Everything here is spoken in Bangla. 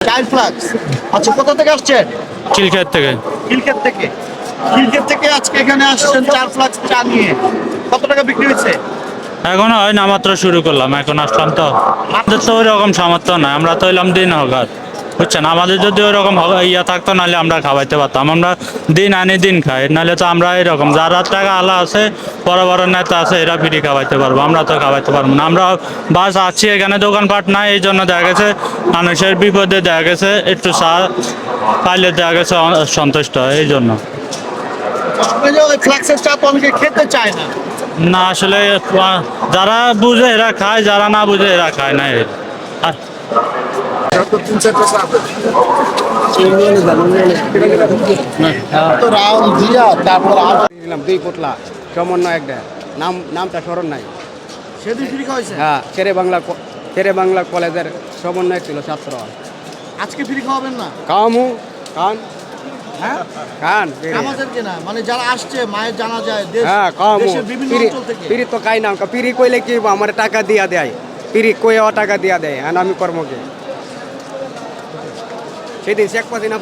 চাইল্ড ফ্লাক্স আচ্ছা কোথা থেকে আসছেন? চিলখেত থেকে। কিলকেট থেকে। কিলকেট থেকে আজকে এখানে আসছেন চার ফ্লাক্স চা নিয়ে। কত টাকা বিক্রি হয়েছে? এখন হয় না মাত্র শুরু করলাম এখন আসলাম তো। আমাদের তো ওই রকম সামর্থ্য নাই আমরা তো এলাম দিন হকার বুঝছেন? আমাদের যদি ওই রকম ইয়া থাকতো, নাহলে আমরা খাওয়াইতে পারতাম। আমরা দিন আনি দিন খাই, নাহলে তো আমরা এরকম। যারা টাকা আলা আছে, বড় বড় নেতা আছে, এরা ফ্রি খাওয়াইতে পারব। আমরা তো খাওয়াইতে পারব না। আমরা বাস আছি এখানে, দোকানপাট নাই, এই জন্য দেখা গেছে, মানুষের বিপদে দেখা গেছে, একটু চা পাইলে দেখা গেছে সন্তুষ্ট, এই জন্য। খেতে না না আসলে যারা বুঝে এরা খায়, যারা না বুঝে এরা খায় না। তো তারপর দিলাম দুই পোটলা সমন্বয় একটা নাম নামটা স্মরণ নাই। হ্যাঁ শেরে বাংলা শেরে বাংলা কলেজের সমন্বয় ছিল ছাত্র। আজকে ফ্রি খাওয়াবেন না? কামু কান। হ্যাঁ? কান মানে যারা আসছে মায়ের জানা যায় হ্যাঁ কামু পিরি পিরি তো খাই না পিরি কইলে কি আমার টাকা দিয়া দেয়। পিরি কইয়া টাকা দিয়া দেয়। হ্যাঁ আমি কর্মকে। সেদিন শেখ পাতি না